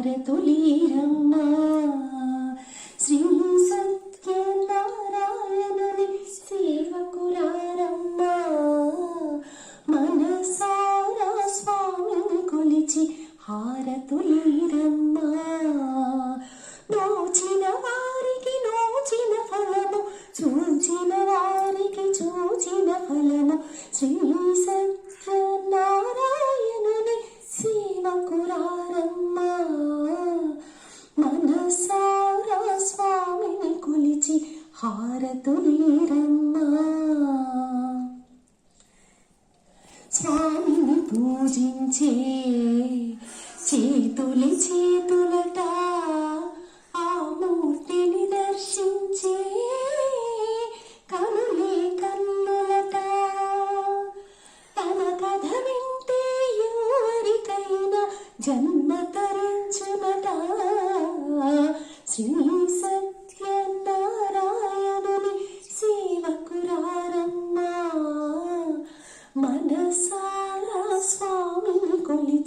భారతులీరమ్మ శ్రీ సత్యనారాయణుని సేవకులారమ్మ మనసారా స్వామిని కొలిచి హారతులీరమ్మ దోచిన వారు హారతులీరమ్మా స్వామిని పూజించే చేతులి చేతులట ఆ మూర్తిని దర్శించే కనులే కన్నులట. తన కథ వింటే ఎవరికైనా జన్మ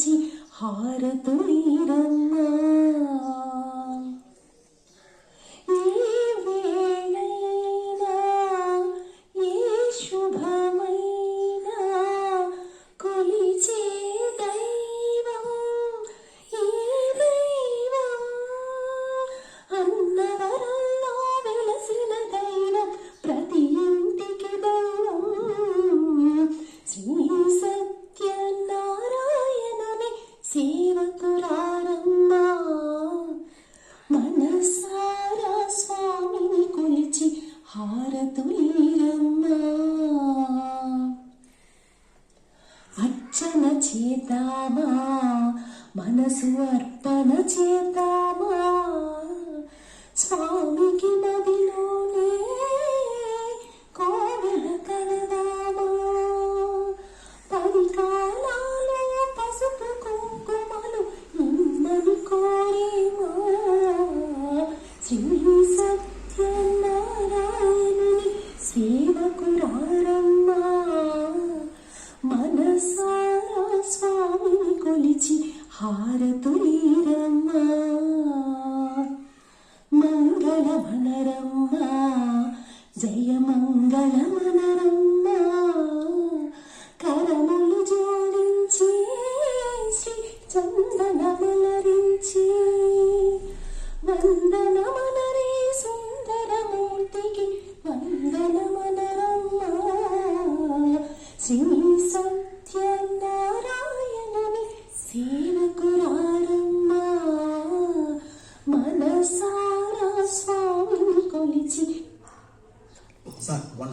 స్వామిని హారతులీరమ్మా. అర్చన చేతామా మనసు అర్పణ చేతామా స్వామికి నదిలోనే కోవెల కడదామా? పది కాలాలు పసుపు కుంకుమలు నిమ్మని కోరేమా? శ్రీ సత్యం హారతులీరమ్మా మంగళ మనరమ్మ జయ మంగళ మనరమ్మ కరములు జోడించి శ్రీ వందన మనరే సుందరమూర్తికి వందనమనరమ్మా శ్రీ సత్యనారాయణని శ్రీ మనసారా స్వామిని కొలిచి సార్ వన్